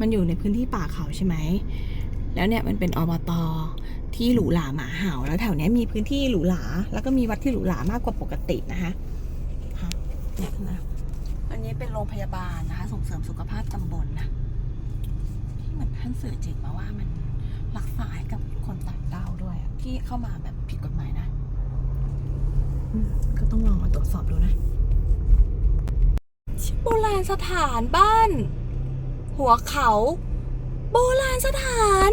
มันอยู่ในพื้นที่ป่าเขาใช่ไหม แล้วเนี่ยมันเป็นอบตที่หรูหราหมาเห่าแล้วแถวเนี้ยมีพื้นที่หรูหราแล้วก็มีวัดที่หรูหรามากกว่าปกตินะคะค่ะเนี่ยนะอันนี้เป็นโรงพยาบาลนะคะ ส่งเสริมสุขภาพตำบลนะที่เหมือนท่านสื่อจิตมาว่ามันรักษาให้กับคนต่างด้าวด้วยอะที่เข้ามาแบบผิดกฎหมายนะอืมก็ต้องลองมาตรวจสอบดูนะโบราณสถานบ้าน หัวเขา โบราณสถาน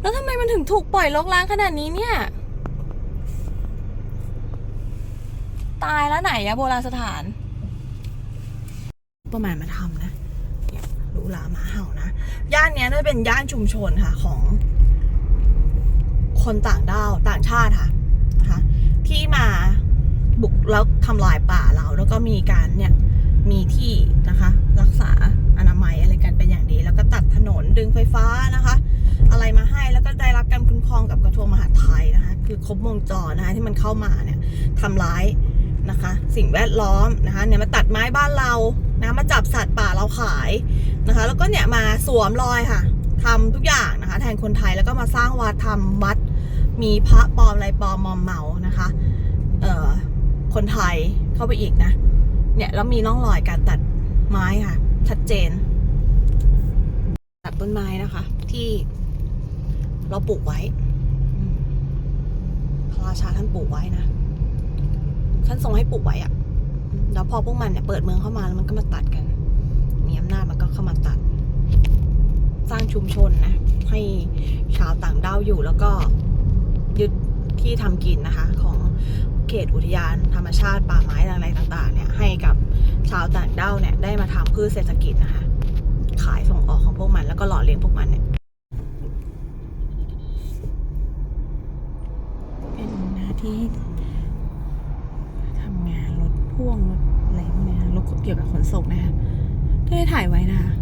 แล้วทำไมมันถึงถูกปล่อยรกร้างขนาดนี้เนี่ย ตายแล้วไหนอะโบราณสถาน ประมาณมาทำนะหรูหราหมาเห่านะ ย่านเนี้ยน่าจะเป็นย่านชุมชนค่ะของ คนต่างด้าวต่างชาติค่ะนะคะที่มาบุกแล้วทำลายป่าเราแล้วก็มีการเนี่ย มีที่นะคะ รักษาอนามัยอะไรกันเป็นอย่างดี แล้วก็ตัดถนนดึงไฟฟ้านะคะ อะไรมาให้แล้วก็ได้รับการคุ้มครองกับกระทรวงมหาดไทยนะคะ คือครบวงจรนะคะที่มันเข้ามาเนี่ยทำร้ายนะคะ สิ่งแวดล้อมนะคะเนี่ยมาตัดไม้บ้านเรานะมาจับสัตว์ป่าเราขายนะคะ แล้วก็เนี่ยมาสวมรอยค่ะทำทุกอย่างนะคะ แทนคนไทยแล้วก็มาสร้างวัดทำวัด มีพระปลอมอะไรปลอมมอมเมานะคะ เอ่อคนไทยเข้าไปอีกนะ เนี่ยแล้วมีร่องรอยการตัดไม้ค่ะ ชัดเจน ตัดต้นไม้นะคะ ที่เราปลูกไว้พระราชาท่านปลูกไว้นะท่านทรงให้ปลูกไว้อะแล้วพอพวกมันเนี่ยเปิดเมืองเข้ามาแล้วมันก็มาตัดกัน มีอำนาจมันก็เข้ามาตัด สร้างชุมชนนะ ให้ชาวต่างด้าวอยู่แล้วก็ยึดที่ทำกินนะคะของ เขตอุทยานธรรมชาติป่าไม้อะไรต่างๆเนี่ยให้กับชาวต่างด้าวเนี่ยได้มาทำพืชเศรษฐกิจนะคะขายส่งออกของพวกมันแล้วก็หล่อเลี้ยงพวกมันเนี่ยเป็นหน้าที่ทำงานรถพ่วงรถอะไรพวกเนี้ยรถเกี่ยวกับขนส่งนะคะก็ได้ถ่ายไว้นะคะ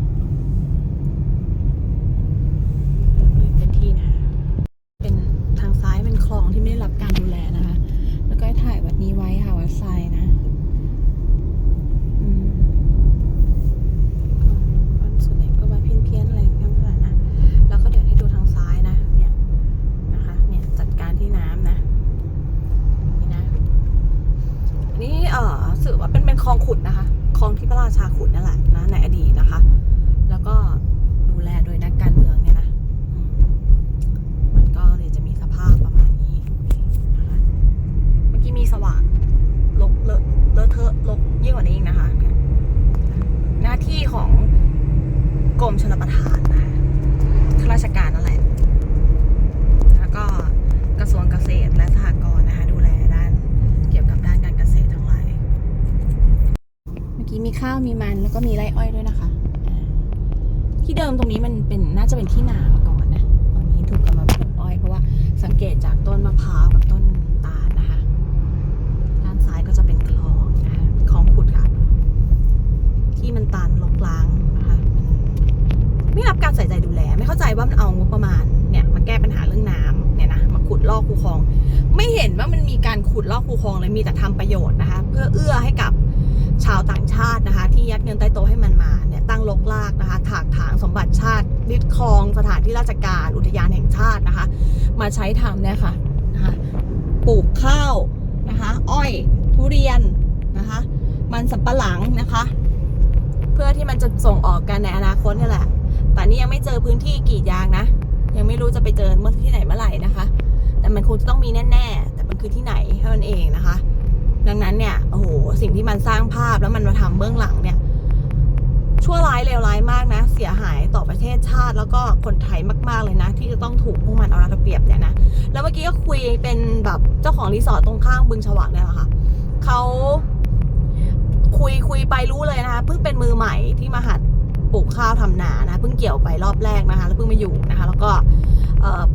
เป็นที่นะคะ เป็นทางซ้ายเป็นคลองที่ไม่ได้รับการดูแลนะคะ แล้วก็ให้ถ่ายวัดนี้ไว้ค่ะวัดไซนะอืมก็วัดส่วนใหญ่ก็วัดเพี้ยนๆอะไรทั้งนั้นนะ แล้วก็เดี๋ยวให้ดูทางซ้ายนะ เนี่ยนะคะ เนี่ยจัดการที่น้ำนะ นี่นะ อันนี้เอ่อสื่อว่าเป็นเป็นคลองขุดนะคะ คลองที่พระราชาขุดนั่นแหละนะในอดีตนะคะ แล้วก็ดูแลโดยนักการเมืองเนี่ยนะอืม มันก็เลยจะมีสภาพประมาณนี้นะคะ เมื่อกี้มีสว่างลกเลอะเลอะเทอะลกยิ่งกว่านี้อีกนะคะเนี่ยหน้าที่ของกรมชลประทานนะคะข้าราชการนั่นแหละ แล้วก็กระทรวงเกษตรและสหกรณ์นะคะ ดูแลด้านเกี่ยวกับด้านการเกษตรทั้งหลาย เมื่อกี้มีข้าวมีมันแล้วก็มีไร่อ้อยด้วยนะคะอ่า ที่เดิมตรงนี้มันเป็นน่าจะเป็นที่นามาก่อนนะ ตอนนี้ถูกกำมาปลูกอ้อย เพราะว่าสังเกตจากต้นมะพร้าวกับต้นตาลนะคะ ด้านซ้ายก็จะเป็นคลองนะคะคลองขุดค่ะ ที่มันตันลกล้างนะคะมันไม่รับการใส่ใจดูแล ไม่เข้าใจว่ามันเอางบประมาณเนี่ยมาแก้ปัญหาเรื่องน้ำเนี่ยนะมาขุดลอกคูคลอง ไม่เห็นว่ามันมีการขุดลอกคูคลองเลยมีแต่ทำประโยชน์นะคะ เพื่อเอื้อให้กับชาวต่างชาตินะคะ ที่ยัดเงินใต้โต๊ะให้มันมา ตั้งลกลากนะคะ ถากถางสมบัติชาติยึดครองสถานที่ราชการอุทยานแห่งชาตินะคะ มาใช้ทำเนี่ยค่ะนะคะปลูกข้าวนะคะ อ้อยทุเรียนนะคะ มันสำปะหลังนะคะ เพื่อที่มันจะส่งออกกันในอนาคตนี่แหละ แต่นี่ยังไม่เจอพื้นที่กีดยางนะ ยังไม่รู้จะไปเจอเมื่อที่ไหนเมื่อไหร่นะคะ แต่มันคงจะต้องมีแน่ๆ แต่มันคือที่ไหนเท่านั้นเองนะคะ ดังนั้นเนี่ยโอ้โหสิ่งที่มันสร้างภาพแล้วมันมาทำเบื้องหลังเนี่ย ชั่วร้ายเลวร้ายมากนะ เสียหายต่อประเทศชาติ แล้วก็คนไทยมากๆเลยนะ ที่จะต้องถูกพวกมันเอารัดเอาเปรียบเนี่ยนะแล้วเมื่อกี้ก็คุยเป็นแบบเจ้าของรีสอร์ทตรงข้างบึงฉวากเนี่ยแหละค่ะเขาคุยคุยไปรู้เลยนะคะเพิ่งเป็นมือใหม่ที่มาหัดปลูกข้าวทำนานะเพิ่งเกี่ยวไปรอบแรกนะคะ แล้วเพิ่งมาอยู่นะคะ แล้วก็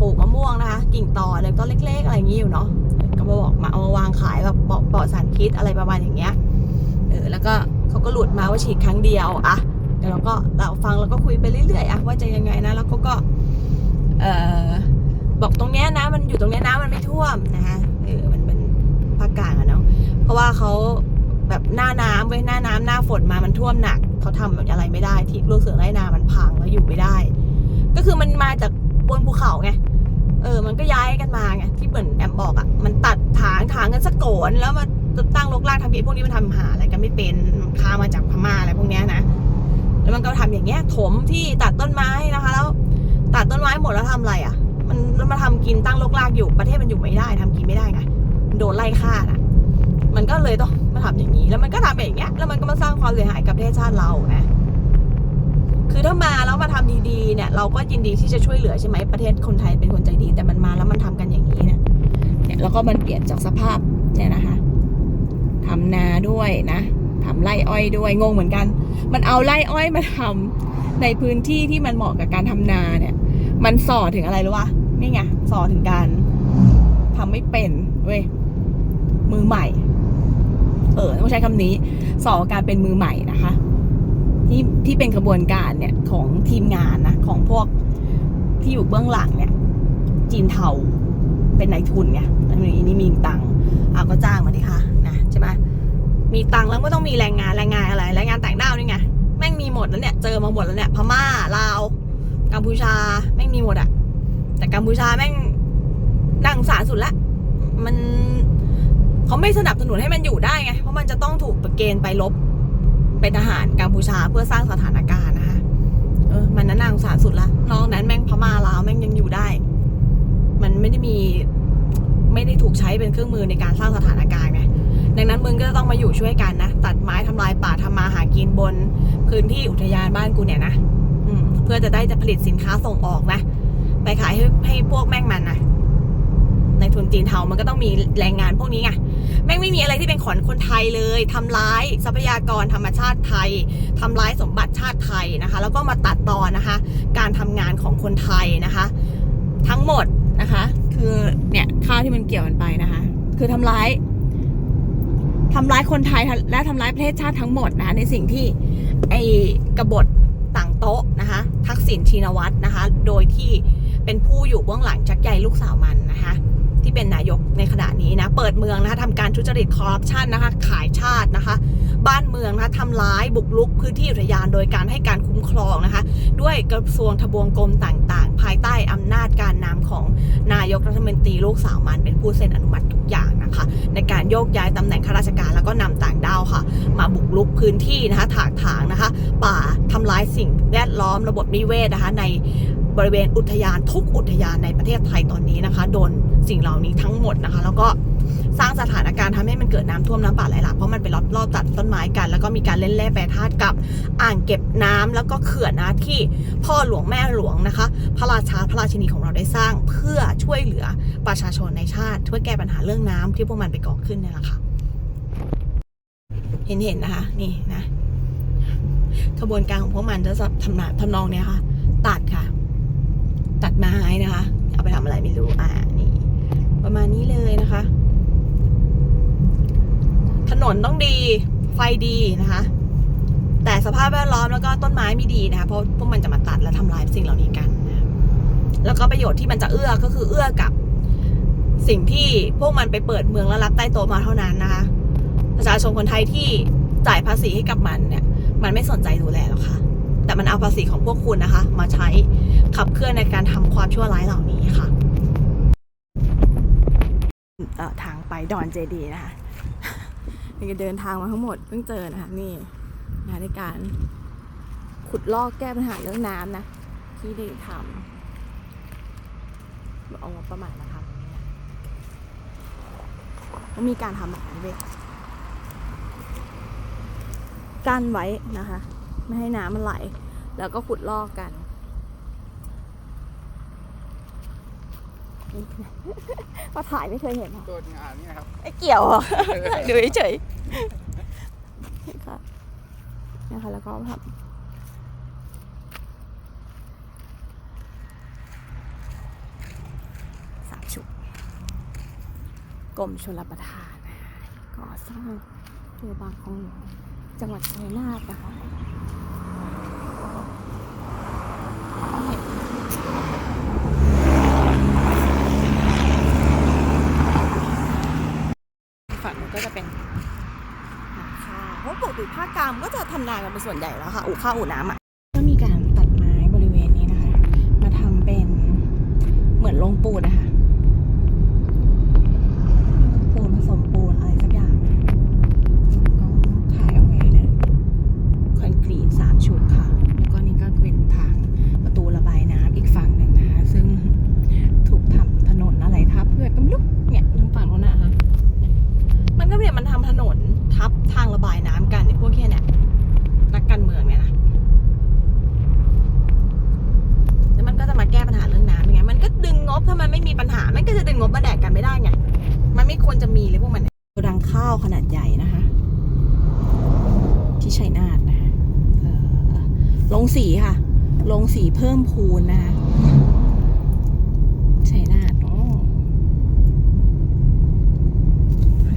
ปลูกมะม่วงนะคะ กิ่งตออะไรต้นเล็ก ๆ อะไรอย่างนี้อยู่เนาะก็มาบอกมาเอามาวางขายแบบปลอดปลอดสารพิษอะไรประมาณอย่างเงี้ยเออแล้วก็เขาก็หลุดมาว่าฉีดครั้งเดียวอะ เดี๋ยวเราก็เราฟังแล้วก็คุยไปเรื่อยๆอะว่าจะยังไงนะ แล้วเขาก็เออบอกตรงเนี้ยนะ มันอยู่ตรงเนี้ยนะมันไม่ท่วมนะคะเออมันเป็นภาคกลางอะเนาะเพราะว่าเขาแบบหน้าน้ำเว้ยหน้าน้ำหน้าฝนมามันท่วมหนักเขาทำอะไรไม่ได้ที่ลูกเสือไร่นามันพังแล้วอยู่ไม่ได้ ก็คือมันมาจากบนภูเขาไงเออ มันก็ย้ายกันมาไงที่เหมือนแอมบอกอะ่ะ มันตัดถางถางกันสะโกนแล้วมาตั้งรกรากทำกิจพวกนี้มันทำหาอะไรกันไม่เป็นข้ามมาจากพม่าอะไรพวกเนี้ยนะ แล้วมันก็ทำอย่างเงี้ยถมที่ตัดต้นไม้นะคะ แล้วตัดต้นไม้หมดแล้วทำอะไรอะ่ะ มันมาทำกินตั้งรกรากอยู่ประเทศมันอยู่ไม่ได้ทำกินไม่ได้ไงโดนไล่ฆ่าน่ะมันก็เลยต้องมาทำอย่างนี้ แล้วมันก็ทำแบบอย่างเงี้ยแล้วมันก็มาสร้างความเสียหายกับประเทศชาติเรานะคือถ้ามาแล้วมาทำดีๆเนี่ย เราก็ยินดีที่จะช่วยเหลือใช่ไหมประเทศคนไทยเป็นคนใจดี แต่มันมาแล้วมันทำกันอย่างนี้เนี่ยเนี่ยแล้วก็มันเปลี่ยนจากสภาพเนี่ยนะคะทำนาด้วยนะ ทำไร่อ้อยด้วยงงเหมือนกัน มันเอาไร่อ้อยมาทำในพื้นที่ที่มันเหมาะกับการทำนาเนี่ย มันส่อถึงอะไรรู้วะนี่ไงส่อถึงการทำไม่เป็นเว้ยมือใหม่ เออต้องใช้คำนี้ส่อการเป็นมือใหม่นะคะ ที่ที่เป็นกระบวนการเนี่ยของทีมงานนะของพวกที่อยู่เบื้องหลังเนี่ย จีนเทาเป็นนายทุนไงอันนี้นี่มีตังค์เอาก็จ้างมาดิค่ะนะใช่ไหม มีตังค์แล้วก็ต้องมีแรงงานแรงงานอะไรแรงงานต่างด้าวนี่ไงแม่งมีหมดแล้วเนี่ยเจอมาหมดแล้วเนี่ยพม่าลาวกัมพูชาแม่งมีหมดอะแต่กัมพูชาแม่งน่างสารสุดละมันเขาไม่สนับสนุนให้มันอยู่ได้ไงเพราะมันจะต้องถูกประเกณฑ์ไปลบเป็นทหารกัมพูชาเพื่อสร้างสถานการณ์นะคะเออมันน่างสารสุดละนอกนั้นแม่งพม่าลาวแม่งยังอยู่ได้ มันไม่ได้มีไม่ได้ถูกใช้เป็นเครื่องมือในการสร้างสถานการณ์ไง ดังนั้นมึงก็ต้องมาอยู่ช่วยกันนะ ตัดไม้ทำลายป่าทำมาหากินบน พื้นที่อุทยานบ้านกูเนี่ยนะอืมเพื่อจะได้จะผลิตสินค้าส่งออกนะ ไปขายให้ให้พวกแม่งมันนะในทุนจีนเทามันก็ต้องมีแรงงานพวกนี้ไงแม่งไม่มีอะไรที่เป็นของคนไทยเลยทำร้ายทรัพยากรธรรมชาติไทยทำร้ายสมบัติชาติไทยนะคะ แล้วก็มาตัดตอนนะคะ การทำงานของคนไทยนะคะ ทั้งหมดนะคะ คือเนี่ยข้าวที่มันเกี่ยวกันไปนะคะ คือทำร้าย ทำร้ายคนไทยและทำร้ายประเทศชาติทั้งหมดนะคะในสิ่งที่ไอ้กบฏต่างโต๊ะนะคะ ทักษิณชินวัตรนะคะ โดยที่เป็นผู้อยู่เบื้องหลังจักใยลูกสาวมันนะคะ ที่เป็นนายกในขณะนี้นะ เปิดเมืองนะคะทำการทุจริตคอร์รัปชันนะคะ ขายชาตินะคะ บ้านเมืองนะคะทำร้ายบุกรุกพื้นที่อุทยานโดยการให้การคุ้มครองนะคะ ด้วยกระทรวงทบวงกรมต่างๆ ภายใต้อำนาจการนำของนายกรัฐมนตรีลูกสาวมันเป็นผู้เซ็นอนุมัติทุกอย่าง คะในการโยกย้ายตำแหน่งข้าราชการแล้วก็นำต่างด้าวค่ะ มาบุกรุกพื้นที่นะคะถากถางนะคะ ป่าทำลายสิ่งแวดล้อมระบบนิเวศนะคะใน บริเวณอุทยานทุกอุทยานในประเทศไทยตอนนี้นะคะ โดนสิ่งเหล่านี้ทั้งหมดนะคะ แล้วก็สร้างสถานการณ์ทำให้มันเกิดน้ำท่วมน้ำป่าไหลหลากเพราะมันไปรอบรอบตัดต้นไม้กัน แล้วก็มีการเล่นแร่แปรธาตุกับอ่างเก็บน้ำแล้วก็เขื่อนนะที่พ่อหลวงแม่หลวงนะคะ พระราชาพระราชินีของเราได้สร้างเพื่อช่วยเหลือประชาชนในชาติ ช่วยแก้ปัญหาเรื่องน้ำที่พวกมันไปก่อขึ้นนี่แหละค่ะเห็นเห็นนะคะ นี่นะขบวนการของพวกมันจะทำนาทำนองเนี้ยค่ะ ตัดค่ะ ตัดไม้นะคะ เอาไปทำอะไรไม่รู้ อ่านี่ ประมาณนี้เลยนะคะ ถนนต้องดี ไฟดีนะคะ แต่สภาพแวดล้อมแล้วก็ต้นไม้ไม่ดีนะคะ เพราะพวกมันจะมาตัดและทำลายสิ่งเหล่านี้กันนะแล้วก็ประโยชน์ที่มันจะเอื้อก็คือเอื้อกับสิ่งที่พวกมันไปเปิดเมืองแล้วรับใต้โต๊ะมาเท่านั้นนะคะ ประชาชนคนไทยที่จ่ายภาษีให้กับมันเนี่ย มันไม่สนใจดูแลหรอกค่ะ แต่มันเอาภาษีของพวกคุณนะคะ มาใช้ขับเคลื่อนในการทำความชั่วร้ายเหล่านี้ค่ะเอ่อทางไปดอนเจดีนะคะนี่ก็เดินทางมาทั้งหมดเพิ่งเจอนะคะนี่นะในการขุดลอกแก้ปัญหาเรื่องน้ำนะ ที่ได้ทำเอางบประมาณมาทำนี่ยก็มีการทำแบบนี้เว้ยกั้นไว้นะคะ ไม่ให้น้ำมันไหล แล้วก็ขุดลอกกันพอถ่ายไม่เคยเห็นหรอตัวงานนี่ครับไอ้เกี่ยวเหรอดูเฉยๆนี่ค่ะนะคะแล้วก็ทำสามชุดกรมชลประทานก่อสร้างเรือบางของหลวงจังหวัดชัยนาทนะคะฝั่งนู้นก็จะเป็นฝ จะทำนากันเป็นส่วนใหญ่แล้วค่ะอู่ข้าวอู่น้ำอะก็มีการตัดไม้บริเวณนี้นะคะ มาทำเป็นเหมือนลงปูนนะคะปูนผสมปูนอะไรสักอย่างก็ขายเอาไว้นะคอนกรีตสามชุดค่ะ แล้วก็นี่ก็เป็นทางประตูระบายน้ำอีกฝั่งหนึ่งนะคะ ซึ่งถูกทำถนนอะไรทับด้วยก็ไม่รู้เนี่ยทางฝั่งโน้นนะคะเนี่ยมันก็เนี่ยมันทำถนนทับทางระบายน้ำกันเนี่ยพวกแค่เนี่ยนักการเมืองเนี่ยนะ แล้วมันก็จะมาแก้ปัญหาเรื่องน้ำยังไง มันก็ดึงง บถ้ามันไม่มีปัญหามันก็จะดึงงบมาแดกกันไม่ได้ไงมันไม่ควรจะมีเลยพวกมันเนี่ยโกดังข้าวขนาดใหญ่นะคะ ที่ชัยนาทนะคะเอ่อลงสีค่ะ ลงสีเพิ่มพูนนะคะชัยนาทโอ้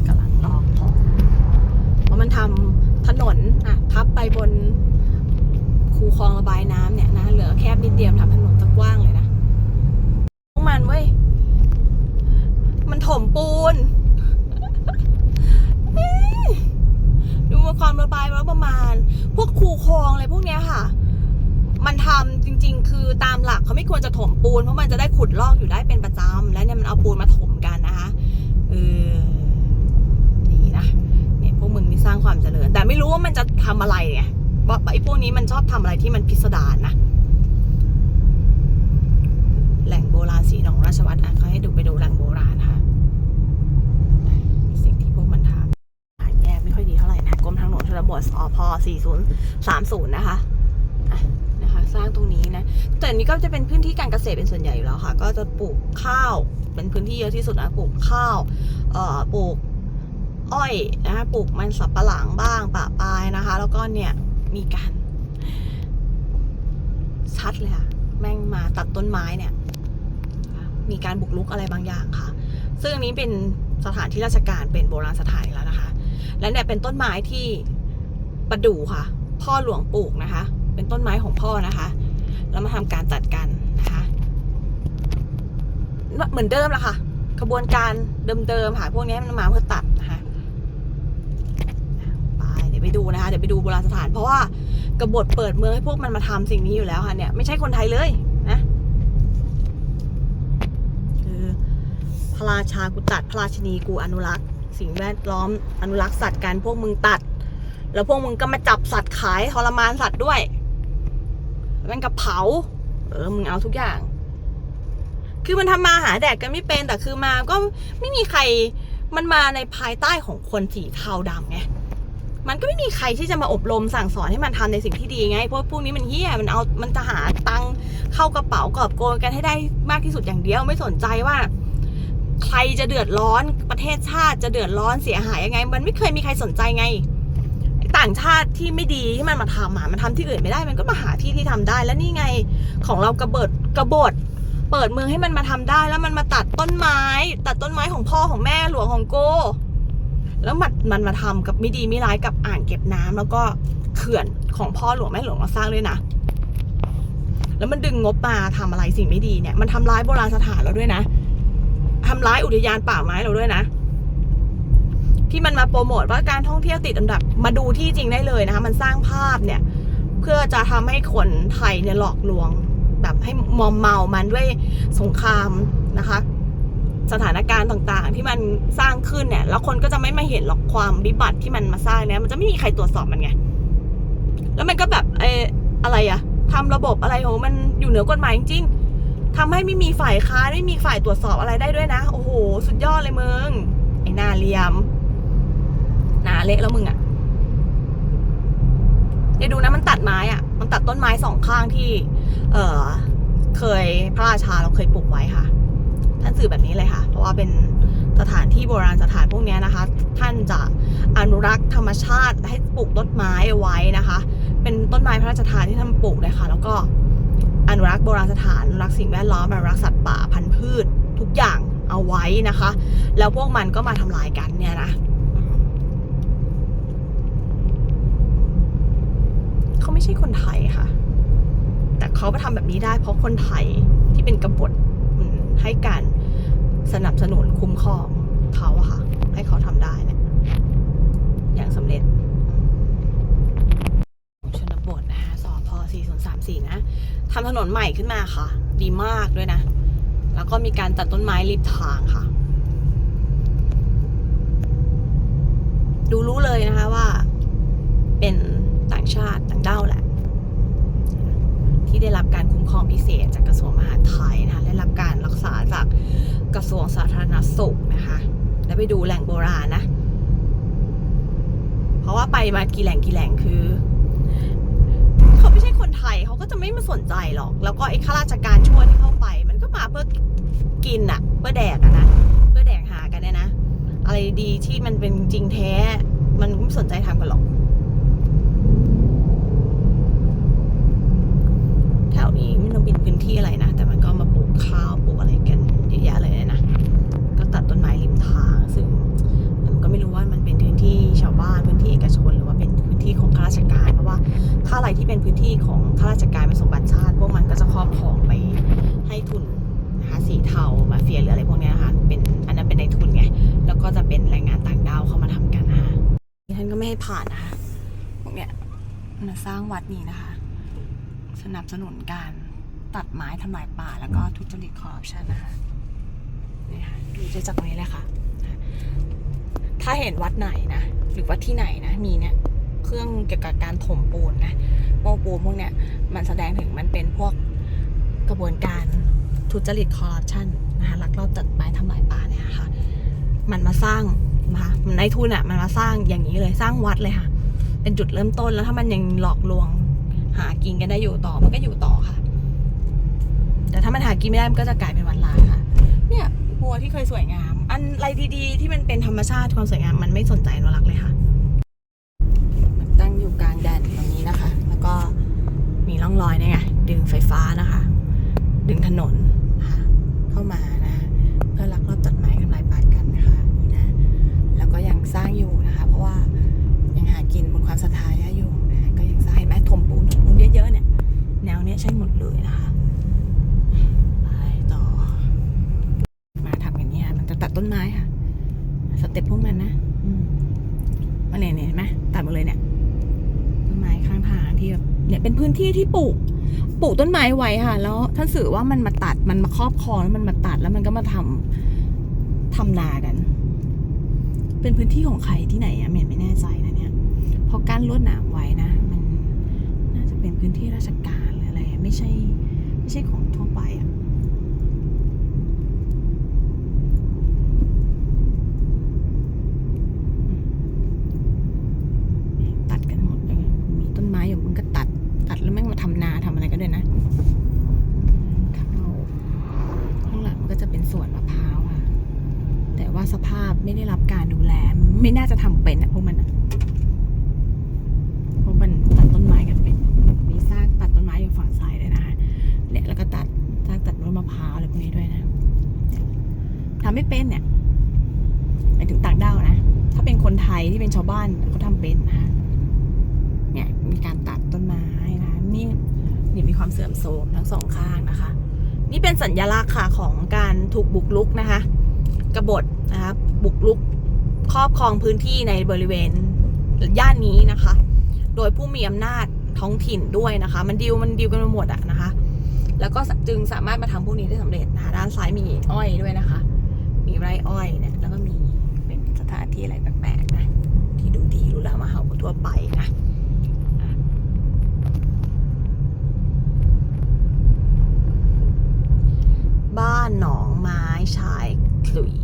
กำลังลอกของเพราะมันทำถนนอะทับไปบนคูคลองระบายน้ำเนี่ยนะเหลือแคบนิดเดียวทำถนนตะกว้างเลยนะพวก มันเว้ย มันถมปูน ดูความระบายแล้วประมาณ พวกคูคลองอะไรพวกเนี้ยค่ะ มันทำจริง ๆ คือตามหลักเขาไม่ควรจะถมปูน เพราะมันจะได้ขุดลอกอยู่ได้เป็นประจำและเนี่ยมันเอาปูนมาถมกันนะคะเออดีนะเนี่ยพวกมึงนี่สร้างความเจริญ แต่ไม่รู้ว่ามันจะทำอะไรไงว่าไอ้พวกนี้มันชอบทำอะไรที่มันพิสดารนะ แหล่งโบราณสีหนองราชวัตรอะเขาให้ดูไปดูแหล่งโบราณนะคะสิ่งที่พวกมันทำหาแยกไม่ค่อยดีเท่าไหร่นะกรมทางหลวงชลบทสพ4030 นะคะอะนะคะสร้างตรงนี้นะแต่นนี้ก็จะเป็นพื้นที่การเกษตรเป็นส่วนใหญ่อยู่แล้วค่ะ ก็จะปลูกข้าวเป็นพื้นที่เยอะที่สุดนะปลูกข้าวเอ่อปลูกอ้อยนะคะปลูกมันสับปะหลังบ้างปะปายนะคะ แล้วก็เนี่ยมีการชัดเลยค่ะแม่งมาตัดต้นไม้เนี่ย มีการบุกรุกอะไรบางอย่างค่ะ ซึ่งอันนี้เป็นสถานที่ราชการเป็นโบราณสถานแล้วนะคะ และเนี่ยเป็นต้นไม้ที่ประดู่ค่ะ พ่อหลวงปลูกนะคะ เป็นต้นไม้ของพ่อนะคะ แล้วมาทำการตัดกันนะคะเหมือนเดิมละค่ะกระบวนการเดิมๆค่ะ พวกนี้มันมาเพื่อตัดนะคะไปเดี๋ยวไปดูนะคะ เดี๋ยวไปดูโบราณสถาน เพราะว่ากบฏเปิดเมืองให้พวกมันมาทำสิ่งนี้อยู่แล้วค่ะเนี่ย ไม่ใช่คนไทยเลยนะคือ พระราชากูตัดพระราชนีกูอนุรักษ์ สิ่งแวดล้อมอนุรักษ์สัตว์กันพวกมึงตัด แล้วพวกมึงก็มาจับสัตว์ขายทรมานสัตว์ด้วยแล้วมันก็เผาเออมึงเอาทุกอย่าง คือมันทำมาหาแดกกันไม่เป็นแต่คือมาก็ไม่มีใครมันมาในภายใต้ของคนสีเทาดำไงมันก็ไม่มีใครที่จะมาอบรมสั่งสอนให้มันทำในสิ่งที่ดีไง เพราะพวกนี้มันเฮี้ย มันเอา มันจะหาตังเข้ากระเป๋ากอบโกยกันให้ได้มากที่สุดอย่างเดียว ไม่สนใจว่า ใครจะเดือดร้อนประเทศชาติจะเดือดร้อนเสียหายยังไง มันไม่เคยมีใครสนใจไง ต่างชาติที่ไม่ดีที่มันมาทำอะมันทำที่อื่นไม่ได้ มันก็มาหาที่ที่ทำได้แล้วนี่ไงของเรากระเบิดกระบดเปิดเมืองให้มันมาทำได้แล้วมันมาตัดต้นไม้ ตัดต้นไม้ของพ่อของแม่หลวงของโก แล้วมันมันมาทำกับไม่ดีไม่ร้ายกับอ่างเก็บน้ำแล้วก็เขื่อนของพ่อหลวงแม่หลวงมาสร้างด้วยนะแล้วมันดึงงบมาทำอะไรสิ่งไม่ดีเนี่ยมันทำร้ายโบราณสถานเราด้วยนะ ทำร้ายอุทยานป่าไม้เราด้วยนะ ที่มันมาโปรโมทว่าการท่องเที่ยวติดอันดับมาดูที่จริงได้เลยนะคะมันสร้างภาพเนี่ย เพื่อจะทำให้คนไทยเนี่ยหลอกลวง แบบให้มอมเมามันด้วยสงครามนะคะ สถานการณ์ต่างๆ ที่มันสร้างขึ้นเนี่ย แล้วคนก็จะไม่มาเห็นหรอกความวิบัติที่มันมาสร้างเนี่ยมันจะไม่มีใครตรวจสอบมันไงแล้วมันก็แบบเอออะไรอะทำระบบอะไรของมันอยู่เหนือกฎหมายจริงๆ ทำให้ไม่มีฝ่ายค้าไม่มีฝ่ายตรวจสอบอะไรได้ด้วยนะ โอ้โห สุดยอดเลยมึง ไอ้หนาเลียมหนาเละแล้วมึงอะเดี๋ยวดูนะมันตัดไม้อะมันตัดต้นไม้สองข้างที่ เออเคยพระราชาเราเคยปลูกไว้ค่ะ ท่านสื่อแบบนี้เลยค่ะ เพราะว่าเป็นสถานที่โบราณสถานพวกนี้นะคะ ท่านจะอนุรักษ์ธรรมชาติให้ปลูกต้นไม้เอาไว้นะคะ เป็นต้นไม้พระราชทานที่ท่านปลูกเลยค่ะ แล้วก็ อนุรักษ์โบราณสถานอนุรักษ์สิ่งแวดล้อมอนุรักษ์สัตว์ป่าพันธุ์พืช ทุกอย่างเอาไว้นะคะ แล้วพวกมันก็มาทำลายกันเนี่ยนะเขาไม่ใช่คนไทยค่ะ แต่เขาไปทำแบบนี้ได้เพราะคนไทยที่เป็นกบฏให้การสนับสนุนคุ้มครองเขาอะค่ะ ให้เขาทำได้เนี่ยอย่างสำเร็จชนบทนะคะสพ4034 นะ ทำถนนใหม่ขึ้นมาค่ะ ดีมากด้วยนะ แล้วก็มีการตัดต้นไม้ริมทางค่ะ ดูรู้เลยนะคะว่า เป็นต่างชาติต่างด้าวแหละ ที่ได้รับการคุ้มครองพิเศษจากกระทรวงมหาดไทยนะคะได้รับการรักษาจากกระทรวงสาธารณสุขนะคะ แล้วไปดูแหล่งโบราณนะ เพราะว่าไปมากี่แหล่งกี่แหล่งคือ ไทยเขาก็จะไม่มาสนใจหรอก แล้วก็ไอ้ข้าราชการชั่วที่เข้าไป มันก็มาเพื่อกินอะเพื่อแดกอะนะเพื่อแดกหากันเนี่ยนะ อะไรดีที่มันเป็นจริงแท้ มันไม่สนใจทำกันหรอก แถวนี้ไม่ต้องบินพื้นที่อะไรนะ ที่ของข้าราชการเพราะว่าถ้าอะไรที่เป็นพื้นที่ของข้าราชการเป็นสมบัติชาติ พวกมันก็จะครอบครองไปให้ทุนนะคะสีเทามาเฟียหรืออะไรพวกนี้ยค่ะเป็นอันนั้นเป็นในทุนไงแล้วก็จะเป็นแรงงานต่างด้าวเข้ามาทำกันนะคะท่านก็ไม่ให้ผ่านนะคะพวกเนี้ยมาสร้างวัดนี้นะคะ สนับสนุนการตัดไม้ทำลายป่าแล้วก็ทุจริตคอร์รัปชันนะคะนี่ค่ะดูจากตรงนี้เลยค่ะ ถ้าเห็นวัดไหนนะ หรือว่าที่ไหนนะ มีเนี่ย เครื่องเกี่ยวกับการถมปูนนะโมปูนพวกเนี้ยมันแสดงถึงมันเป็นพวกกระบวนการทุจริตคอร์รัปชันนะคะลักลอบตัดไม้ทำลายป่าเนี่ยค่ะ มันมาสร้างนะคะมันในทุนอะมันมาสร้างอย่างนี้เลยสร้างวัดเลยค่ะ เป็นจุดเริ่มต้นแล้วถ้ามันยังหลอกลวง หากินกันได้อยู่ต่อมันก็อยู่ต่อค่ะ แต่ถ้ามันหากินไม่ได้มันก็จะกลายเป็นวันลาค่ะ เนี่ยบัวที่เคยสวยงาม อันอะไรดีๆ ที่มันเป็นธรรมชาติความสวยงามมันไม่สนใจนรักเลยค่ะ มันตั้งอยู่กลางแดนตรงนี้นะคะ แล้วก็ ลองรอยเนี่ยไงดึงไฟฟ้านะคะ ดึงถนน ที่ปลูกปลูกต้นไม้ไว้ค่ะ แล้วท่านสื่อว่ามันมาตัดมันมาครอบครองแล้วมันมาตัดแล้วมันก็มาทำทำนากัน เป็นพื้นที่ของใครที่ไหนอะเมนไม่แน่ใจนะเนี่ยพราะกั้นลวดหนามไว้นะ มันน่าจะเป็นพื้นที่ราชการหรืออะไรไม่ใช่ ไม่ใช่ของทั่วไปอะตัดกันหมดเลยมีต้นไม้อยู่มันก็ตัด ตัดแล้วแม่งมาทำนาทำอะไรก็ด้วยนะข้าวข้างหลังก็จะเป็นสวนมะพร้าวค่ะ แต่ว่าสภาพไม่ได้รับการดูแล ไม่น่าจะทำเป็นอะพวกมันอะเพราะมันตัดต้นไม้กันเป็น มีซากตัดต้นไม้อยู่ฝั่งซ้ายเลยนะคะเนี่ยแล้วก็ตัดซากตัดต้นมะพร้าวอะไรพวกนี้ด้วยนะเนี่ยทำไม่เป็นเนี่ยหมายถึงต่างด้าวนะ ถ้าเป็นคนไทยที่เป็นชาวบ้านเขาทำเป็นนะคะเนี่ยมีการตัดต้นไม้นะนี่เนี่ยมีความเสื่อมโทรมทั้งสองข้างนะคะ นี่เป็นสัญลักษณ์ค่ะของการถูกบุกรุกนะคะกบฏนะคะบุกรุก ครอบครองพื้นที่ในบริเวณย่านนี้นะคะ โดยผู้มีอำนาจท้องถิ่นด้วยนะคะ มันดิวมันดิวกันมาหมดอะนะคะ แล้วก็จึงสามารถมาทำพวกนี้ได้สำเร็จนะคะด้านซ้ายมีอ้อยด้วยนะคะ มีไร่อ้อยเนี่ยแล้วก็มีเป็นสถานที่อะไรแปลกๆนะที่ดูดีรู้แล้วมาเห่ากว่าทั่วไปนะบ้านหนองไม้ชายขลุย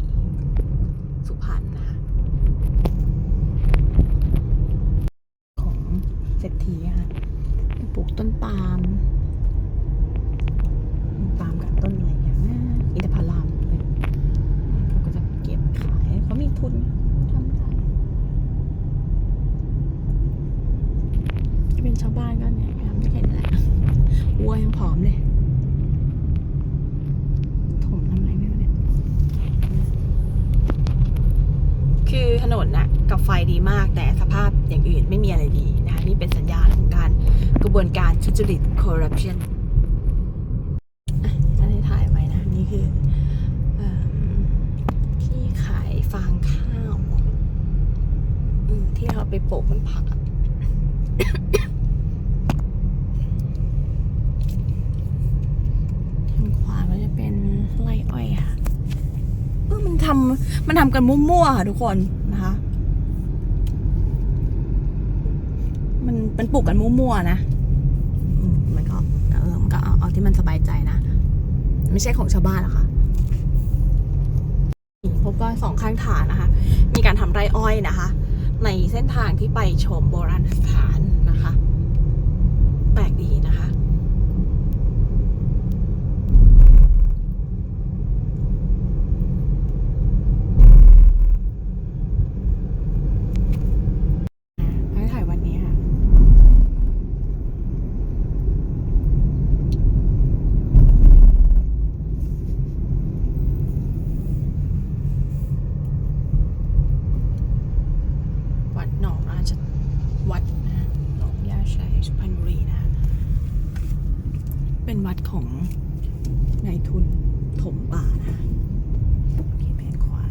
ถนนนะ่ะกับไฟดีมาก แต่สภาพอย่างอื่นไม่มีอะไรดีนะคะนี่เป็นสัญญาณของการกระบวนการทุจริตคอร์รัปชันฉันได้ถ่ายไว้นะ นี่คืออที่ขายฟางข้าวที่เราไปปลูกมันผักทางขวาก็จะเป็นไรอ้อยค่ะเออมันทำมันทำกันมั่วๆค่ะทุกคน มันปลูกกันมั่วๆนะมันก็เออมันก็เอาเอาที่มันสบายใจนะ ไม่ใช่ของชาวบ้านหรอกค่ะพบว่าสองข้างทางนะคะ มีการทำไร่อ้อยนะคะ ในเส้นทางที่ไปชมโบราณสถานนะคะ แปลกดีนะคะ ให้ถ่ายวันนี้ค่ะ วัดหนองราชวัดนะหนองยาชัยสุพรรณบุรีนะ เป็นวัดของนายทุนถมป่านะโอเคแผนขวา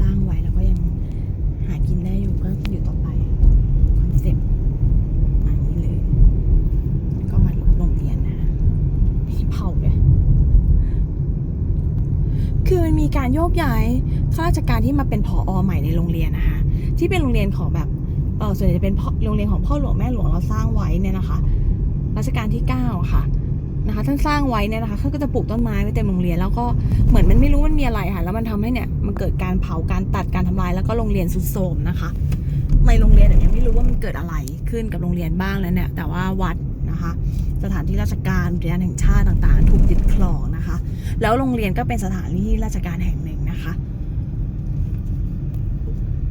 สร้างไว้แล้วก็ยังหากินได้อยู่ก็อยู่ต่อไปคอนเซ็ปต์อันนี้เลย ก็มาโรงเรียนนะที่เผาเลยคือมันมี การโยกย้ายข้าราชการที่มาเป็นผออใหม่ในโรงเรียนนะคะ ที่เป็นโรงเรียนของแบบเออส่วนใหญ่จะเป็นพ่อโรงเรียนของพ่อหลวงแม่หลวงเราสร้างไว้เนี่ยนะคะรัชกาลที่เก้าค่ะนะคะท่านสร้างไว้เนี่ยนะคะเขาก็จะปลูกต้นไม้ไว้เต็มโรงเรียนแล้วก็เหมือนมันไม่รู้มันมีอะไรค่ะแล้วมันทำให้เนี่ยมันเกิดการเผาการตัดการทำลายแล้วก็โรงเรียนสุดโทรมนะคะในโรงเรียนเนี่ยยังไม่รู้ว่ามันเกิดอะไรขึ้นกับโรงเรียนบ้างแล้วเนี่ยแต่ว่าวัดนะคะ สถานที่ราชการอุทยานแห่งชาติต่างๆ ถูกยึดครอง นะคะ แล้วโรงเรียนก็เป็นสถานที่ราชการแห่งหนึ่งนะคะ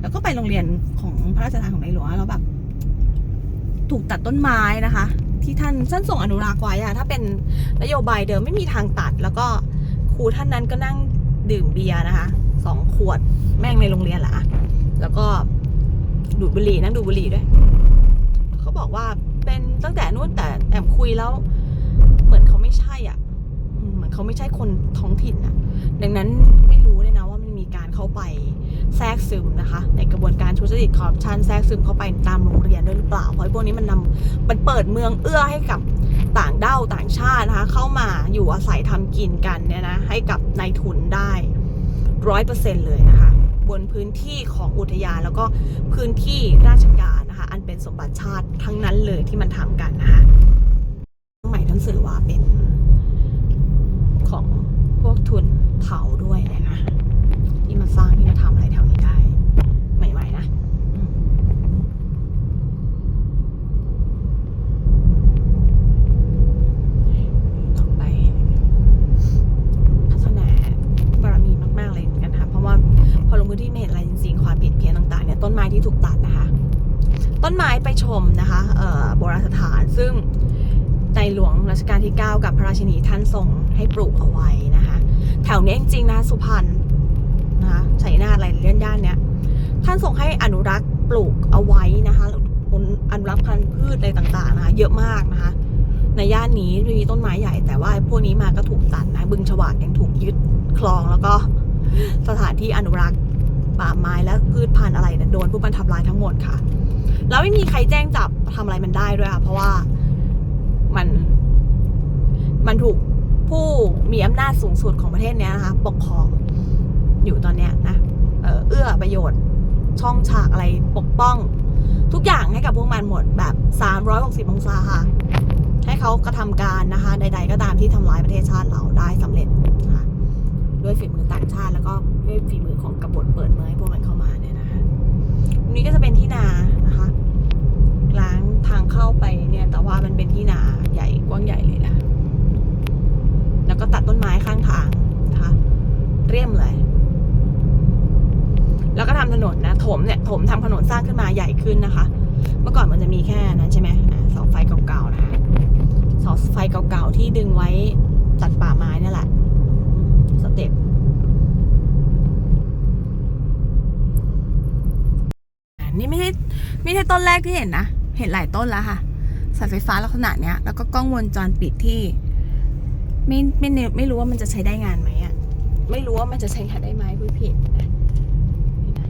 แล้วก็ไปโรงเรียนของพระราชทานของในหลวงแล้วแบบถูกตัดต้นไม้นะคะ ที่ท่านท่านส่งอนุรักษ์ไว้อะถ้าเป็นนโยบายเดิมไม่มีทางตัด แล้วก็ครูท่านนั้นก็นั่งดื่มเบียร์นะคะสองขวดแม่งในโรงเรียนละแล้วก็ดูดบุหรี่นั่งดูบุหรี่ด้วยเขาบอกว่าเป็นตั้งแต่นู่นแต่แอบคุยแล้ว เหมือนเขาไม่ใช่อะ อืมเหมือนเขาไม่ใช่คนท้องถิ่นอะดังนั้นไม่รู้เลยนะว่ามันมีการเข้าไปแทรกซึมนะคะ ในกระบวนการทุจริตคอร์รัปชันแทรกซึมเข้าไปตามโรงเรียนด้วยหรือเปล่า เพราะไอ้พวกนี้มันนำมันเปิดเมืองเอื้อให้กับต่างด้าวต่างชาตินะคะเข้ามาอยู่อาศัยทำกินกันเนี่ยนะให้กับนายทุนได้ร้อยเปอร์เซ็นต์เลยนะคะ บนพื้นที่ของอุทยานแล้วก็พื้นที่ราชการนะคะ อันเป็นสมบัติชาติทั้งนั้นเลยที่มันทำกันนะคะใหม่ท่านสื่อว่าเป็น ของพวกทุนเผาด้วยนะคะ ที่มาสร้างที่มาทำอะไรแถวนี้ได้ ใหม่ๆนะอืมต่อไป พัฒนาบารมีมาก ๆ เลยเหมือนกันค่ะเพราะว่าพอลงพื้นที่ไม่เห็นอะไรจริงๆ ความผิดเพี้ยนต่าง ๆ เนี่ย ต้นไม้ที่ถูกตัดนะคะ ต้นไม้ไปชมนะคะเอ่อโบราณสถานซึ่ง ในหลวงรัชกาลที่ 9 กับพระราชินีท่านทรงให้ปลูกเอาไว้นะคะ แถวนี้จริงๆนะสุพรรณนะคะชัยนาทอะไรเลี่ยนย่านเนี้ยท่านทรงให้อนุรักษ์ปลูกเอาไว้นะคะอนุรักษ์พันธุ์พืชอะไรต่างๆนะคะเยอะมากนะคะ ในย่านนี้มีต้นไม้ใหญ่แต่ว่าพวกนี้มาก็ถูกตัดนะ บึงฉวากยังถูกยึดคลองแล้วก็สถานที่อนุรักษ์ป่าไม้และพืชพันธุ์อะไรเนี่ยโดนพวกมันทำลายทั้งหมดค่ะ แล้วไม่มีใครแจ้งจับทำอะไรมันได้ด้วยค่ะ เพราะว่ามันมันถูกผู้มีอำนาจสูงสุดของประเทศเนี้ยนะคะปกครองอยู่ตอนเนี้ยนะเอ่อเอื้อประโยชน์ช่องฉากอะไรปกป้อง ทุกอย่างให้กับพวกมันหมดแบบ 360 องศาค่ะ ให้เขากระทำการนะคะใด ๆ ก็ตามที่ทำร้ายประเทศชาติเราได้สำเร็จนะคะด้วยฝีมือต่างชาติแล้วก็ด้วยฝีมือของกบฏเปิดเมืองพวกมันเข้ามาเนี่ยนะคะตรงนี้ก็จะเป็นที่นานะคะล้างทางเข้าไปเนี่ยแต่ว่ามันเป็นที่นาใหญ่กว้างใหญ่เลยนะแล้วก็ตัดต้นไม้ข้างทางนะคะเรียมเลย แล้วก็ทำถนนนะถมเนี่ยถมทำถนนสร้างขึ้นมาใหญ่ขึ้นนะคะ เมื่อก่อนมันจะมีแค่นั้นใช่ไหมอ่าเสาไฟเก่าๆนะคะ สาไฟเก่าๆที่ดึงไว้ตัดป่าไม้นี่แหละ สเต็ปนี่ไม่ใช่ไม่ใช่ต้นแรกที่เห็นนะ เห็นหลายต้นแล้วค่ะสายไฟฟ้าลักษณะเนี้ย แล้วก็กล้องวงจรปิดที่ ไม่ไม่แน่ไม่รู้ว่ามันจะใช้ได้งานไหมอะไม่รู้ว่ามันจะใช้งานได้ไหมพูดผิดนะนี่นะ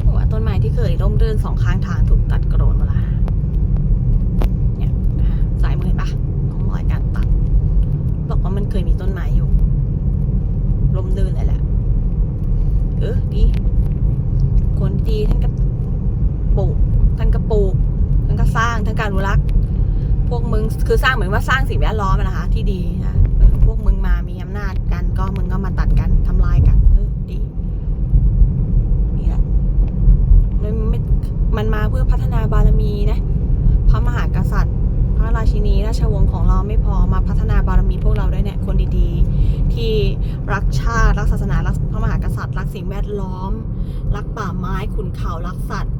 โอ้ว่าต้นไม้ ที่เคยร่มรื่นสองข้างทางถูกตัดกรนมดและเนี่ยนะคะสายมือเห็นปะมันเคยมีต้นไม้อยู่ลมลื่นเลยแหละเออดีคนดีท่านก็ปลูกท่านก็ปลูกท่านก็สร้างท่านการอนุรักษ์พวกมึงคือสร้างเหมือนว่าสร้างสิ่งแวดล้อมนะคะ ที่ดีนะพวกมึงมามีอำนาจกันก็มึงก็มาตัดกันทำลายกันเออดีนี่แหละมันไม่มันมา เพื่อพัฒนาบารมีนะพระมหากษัตริย์ พระราชินีราชวงศ์ของเราไม่พอมาพัฒนาบารมีพวกเราด้วยเนี่ยคนดีๆ ที่รักชาติรักศาสนารักพระมหากษัตริย์ รักสิ่งแวดล้อม รักป่าไม้ขุนเขารักสัตว์